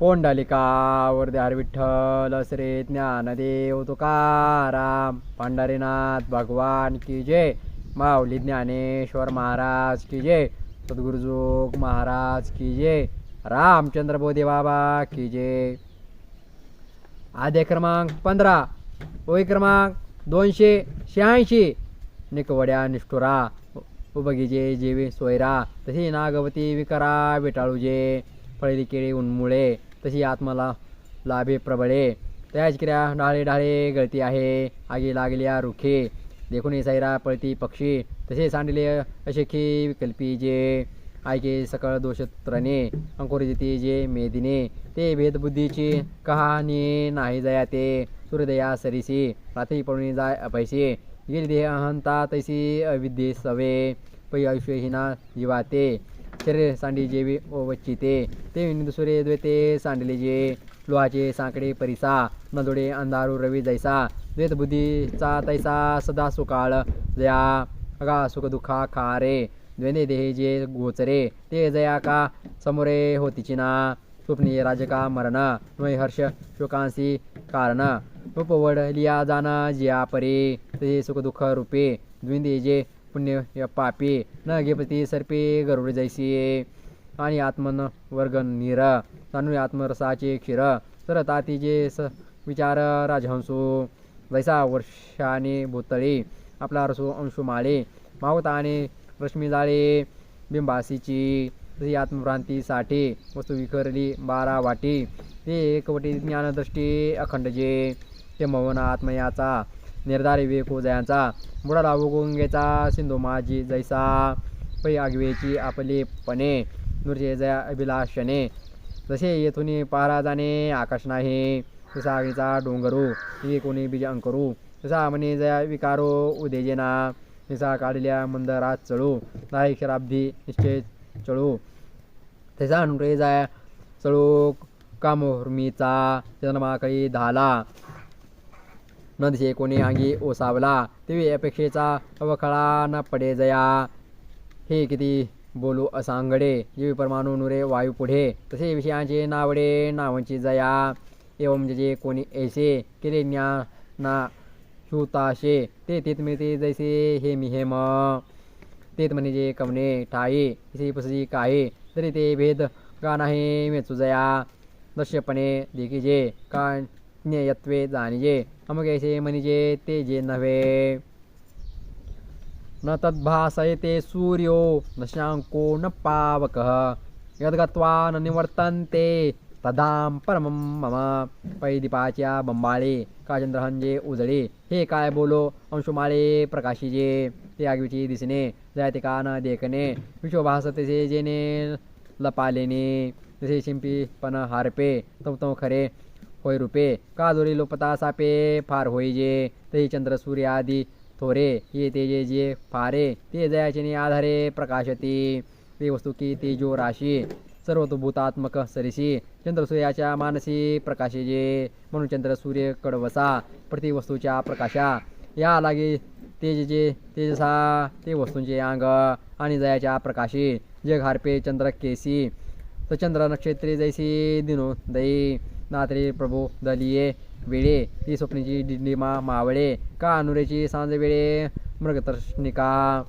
पोंडलिकावर द्यार विठ्ठल श्री ज्ञानदेव तुकाराम पंढरीनाथ भगवान की जय. माऊली ज्ञानेश्वर महाराज की जय. सद्गुरुजोग महाराज की जय. रामचंद्र बोधे बाबा की जय. आद्य क्रमांक पंधरा. ओळी क्रमांक दोनशे शहाऐंशी. निकवड्या निष्ठुरा. उबगीजे जेवी सोयरा. तशी नागवती विकरा विटाळूजे. फळली केळी उन्मुळे. तशी आत्माला लाभे प्रबळे. त्याच किऱ्या डाळे डाळे गळती आहे. आगी लागल्या रुखे. देखून सैरा पळती पक्षी. तसे सांडले अशेखी विकल्पी जे. ऐके सकळ दोषत्रणे. अंकुरजिती जे मेदिने. ते भेदबुद्धीची कहाणी नाही जया ते. सूर्यदया सरीसी. रात्री पडून जाय अपैसे गिरदेह अहंता तैसी अविद्ये सवे पै आयुष्यहीना जीवाते शरीर सांडी जेवी वच्चिते ते। दुसरे द्वेते सांडले जे। लोहाचे सांकडे परिसा नदोडे अंधारू रवी जैसा। द्वेत बुद्धीचा तैसा सदा सुकाळ। जया अगा सुखदुःखा खारे द्वेने देहे जे गोचरे ते जया का समोरे होतीची ना स्वप्नी राजका मरण। नोय हर्ष शोकांसी कारण। उपवड लिया जाना जिया परे। ते सुख दुःख रूपे। द्विंदे जे पुण्य य पापी न घेपती सर्पे गरुड जैसी. आणि आत्मन वर्ग नीर. तांदूळ आत्मरसाचे क्षीर तर ताती जे स विचार राजहंसू. जैसा वर्षाने भूतळे. आपला रसू अंशू माळे. मावताने रश्मी जाळे. बिंबासीची. तशी आत्मभ्रांतीसाठी वस्तू विखरली बारा वाटी. ते एकवटी ज्ञानदृष्टी अखंड जे ते मवन आत्मयाचा. निर्धारी वे उदयांचा हो बुडाला उगुंगेचा सिंधू माझी जैसा. पै आगवेची आपलेपणे नुरचे जया अभिलाषणे. जसे येथून पारा जाणे आकाश नाही. तसा आगीचा डोंगरू. हे कोणी बीज अंकरू. तसा म्हणे जया विकारो उदेजेना. तसा काढल्या मंदरात चळू नाही शराब्दी निश्चय चळू तसा अनुरे जाया चळू कामोर्मीचा. जन्माकळी धाला. नदशे कोणी अंगी ओसावला. तेवी अपेक्षेचा अवखळा न पडे जया. हे किती बोलू असांगडे. जीवी परमाणू नुरे वायू पुढे. तसे विषयांचे नावडे नावांची जया. एवं जे कोणी ऐसे केले ज्ञाना हुताशे ते तेत मिळते जैसे हे मी हेम. तेत म्हणजे कवने ठाये तसे पसजी काहे तरी ते भेद का नाही मेचू जया? दृश्यपणे देखीजे का ज्ञेयत्वे जाणीजे. अमुक ऐसे म्हणजे ते जे नव्हे। न तद्भासयते सूर्यो न शांको न पावकः। यद्गत्वा न निवर्तन्ते तदाम परमं मम। पैदीपाच्या बंबाळे काचंद्रहंजे उजळे। हे काय बोलो अंशुमाळे प्रकाशीजे। ते आगवीची दिसणे जायते का न देखणे। विश्वभास तसे जेने लपालेने। तसे शिंपी पण हारपे तम खरे। होय रूपे. काजोरी लोपता सापे फार होईजे ते चंद्र सूर्य आदी थोरे. ये तेजे जे फारे. ते जयाचे आधारे प्रकाशती. ते वस्तू की तेजो राशी. सर्वतभूतात्मक सरिसी. चंद्र सूर्याच्या मानसी प्रकाशे जे. म्हणून चंद्र सूर्य कडवसा. प्रतिवस्तूच्या प्रकाशा. या लागे तेज जे तेजसा ते वस्तूंचे अंग आणि जयाच्या प्रकाशी. जग हारपे चंद्र केसी. तर चंद्र नक्षत्रे जैसी दिनो दई नात्री प्रभू दलिये वेळे ती स्वप्नीची डिंडिमा मावळे का अनुरेची सांज वेळे मृगतर्शनिका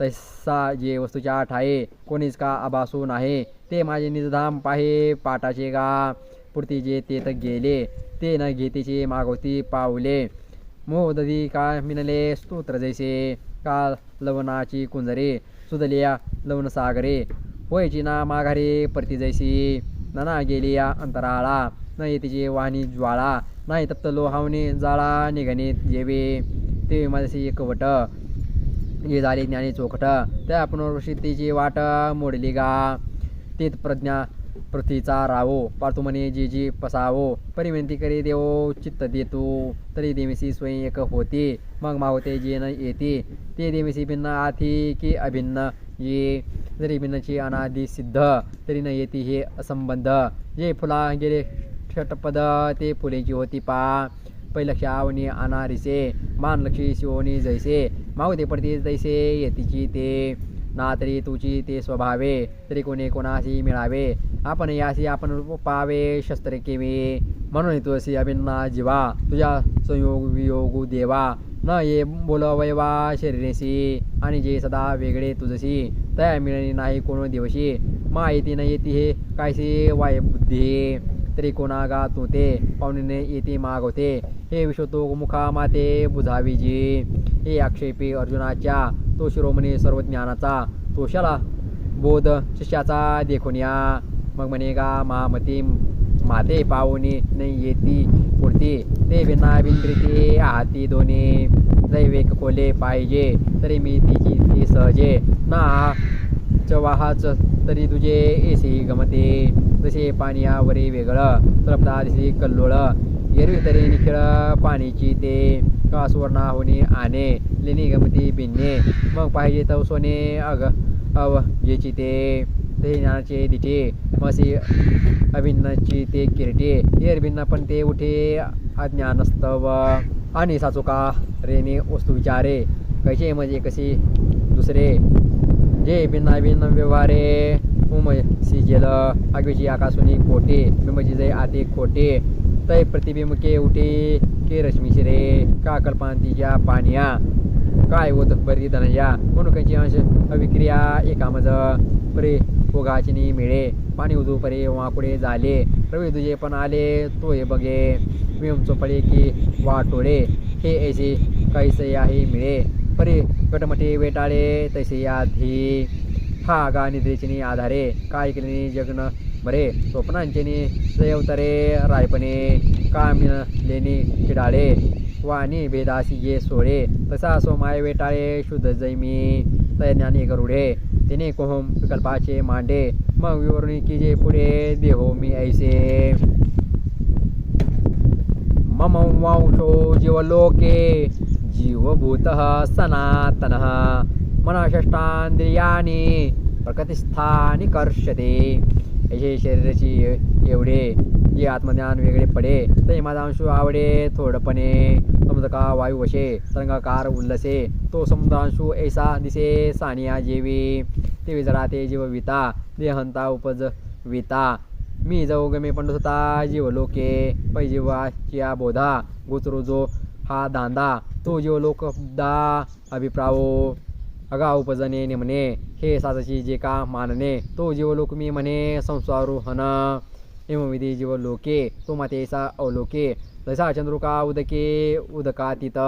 तैसा जे वस्तूच्या ठाये कोणीच का आभासू नाही ते माझे निजधाम पाहे पाटाचे गा पुरती जे ते तर गेले ते न घेतीचे मागवती पावले. मोहदधी का मिनले स्तोत्र जैसे का लवणाची कुंजरे सुदलिया लवणसागरे होयची ना माघारे परती जैसी. नना गेली या अंतराळा न तिची वाहनी ज्वाळा नाही तप्त लोहावणे जाळा निघणीत जेवे ते माझ्याशी एकवट ये झाले ज्ञानी चोखट त्या पुनर्वसिद्धीची वाट मोडली गा. तेत प्रज्ञा पृथ्वीचा रावो पार्थू म्हणे जी जी पसावो परिविनंती करी देवो चित्त देतो तरी देवीसी स्वयं एक होते मग मावते जे न येते ते देवीसी भिन्न आथी की अभिन्न ये. जरी बिनाची अनादि सिद्ध तरी न येती हे असंबंध. जे फुला गेले षटपद ते फुलेची होती पा. पैलक्षी आवणी अनारिसे मान लक्ष्मी शिवणी जैसे. मावते पडते जैसे येतीची ते. ना तरी तुझी ते स्वभावे तरी कोणी कोणाशी मिळावे. आपण याशी आपण पावे शस्त्र केवे. म्हणून तुळशी अभिन्ना जीवा तुझ्या संयोग वियोग देवा. न ये बोलवयवा शरीरेशी आणि जे सदा वेगळे तुझशी तया मिळणी नाही कोण दिवशी. मा येते न येते हे कायसे वाय बुद्धी तरी कोणागा तू ते पाहुणे येते मागवते. हे विश्वतो मुखा माते बुझावीजी हे आक्षेपी अर्जुनाच्या तो शिरोमणी सर्व ज्ञानाचा तोशाला बोध शिष्याचा देखून या मग म्हणे गा महामती माते पाहुणी नाही येती पुढती ते विना बिंद्रिते हाती दोन्ही दैवेक खोले पाहिजे तरी मी तिची ती सहजे. ना चवाहाच तरी तुझे एसी गमते. जसे पाण्यावरी वेगळं तळपता दिसी कल्लोळ. एरवी तरी निखिळ पाणीची ते का सुवर्णा होणे आणे लेणी गमती बिन्ने. मग पाहिजे तव सोने अग अव जेची ते ते ज्ञानाचे दिटे मसी अभिन्नची ते किरटे. एरभिन्न पण ते उठे अज्ञानस्तव. आणि साचुका रेने वस्तू विचारे कसे म्हणजे कशी दुसरे? जे भिन्न भिन्न व्यवहारे उमय सिजेल आगवीची आकाशुनी कोटे बिंबची जय आते खोटे. तय प्रतिबिंब के उठे के रश्मी शिरे का कल्पांतीच्या पानिया काय होत बरी धनया मनुकांची अंश अविक्रिया एकामज परे पोगाचिनी मिळे पाणी उजू परे वाकुडे झाले रवी तुझे पण आले तो हे बघे विमचो पडे की वाटोळे हे ऐसे कैसे आहे मिळे परे गटमटे वेटाळे तैसे याधी हा गा निद्रेचिनी आधारे काय केले जगन बरे स्वप्नांचेनी जयवतरे रायपणे कामिन लेणी चिडाळे वाणी वेदासी ये सोळे तसा सोमाय वेटाळे शुद्ध जैमी तयज्ञानी गरुडे तिने कोहम विकल्पाचे मांडे मग विवरणी की जे पुढे देहो मी ऐसे. मम वंशो जीवलोके जीवभूत सनातन मनषष्टांद्रियानी प्रकृतिस्थानी कर्षते हे शरीराची एवढे जे आत्मज्ञान वेगळे पडे तर माझा अंशू आवडे थोडपणे समुद्रका वायू वशे तरंगाकार उल्लसे तो समुद्रांशु ऐसा दिसे सानिया जेवी ते विजरा ते जीवविता देहंता उपज विता. मी जाऊ गमे पंडत होता जीवलोके पै जीवाच्या बोधा गोचरो जो हा दांदा तो जीवलोकदा अभिप्रावो. अगा उपजने नेमणे हे साजाची जे का मानणे तो जीवलोक मी म्हणे संसारोहन एमविधी जीवलोके तो मातेचा अवलोके। जसा चंद्रुका उदके उदकातीत।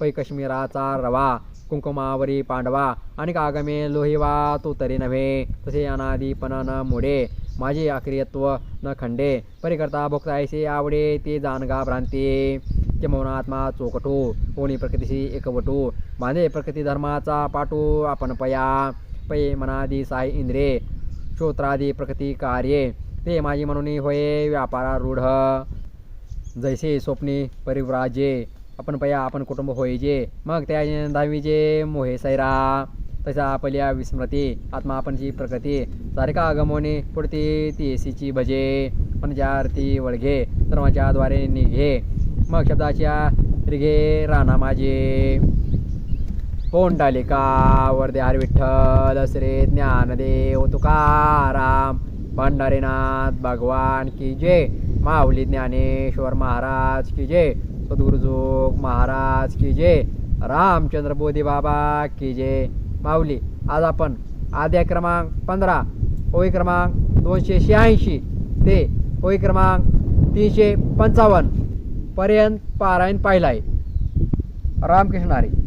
पै काश्मीराचा रवा कुंकुमावरी पांडवा आणि कागमे लोहिवा तो तरी नव्हे। तसे अनादिपण न मोडे माझे आक्रियत्व न खंडे। परिकर्ता भोक्तायसे आवडे ते जानगा भ्रांती। ते मौनात्मा चोकटू कोणी प्रकृतीशी एकवटू। माने प्रकृती धर्माचा पाठू आपण पया पै मनादी साई इंद्रे श्रोत्रादी प्रकृती कार्ये ते माझी म्हणून होय व्यापारा रूढ। जैसे स्वप्ने परिव्राजे आपण पया आपण कुटुंब होईजे मग त्या दहावीचे मोहे सैरा। तसा आपल्या विस्मृती आत्मा आपणची प्रकृती सारिका आगमोने पुढती ती एसीची भजे पण ज्या अर्थी वळघे धर्माच्याद्वारे निघे मग शब्दाच्या रिघे राणा माझे। कोंडालिका वर्दे हरी विठ्ठल श्री ज्ञानदेव तुकाराम भंडारीनाथ भगवान की जय. माऊली ज्ञानेश्वर महाराज की जय. सद्गुरुजोग महाराज की जय. रामचंद्र बोधी बाबा की जय. माऊली आज आपण आद्या क्रमांक पंधरा होई क्रमांक दोनशे शहाऐंशी ते होई क्रमांक तीनशे पंचावन्न पर्यंत पारायण पाहिला आहे रामकृष्ण हरी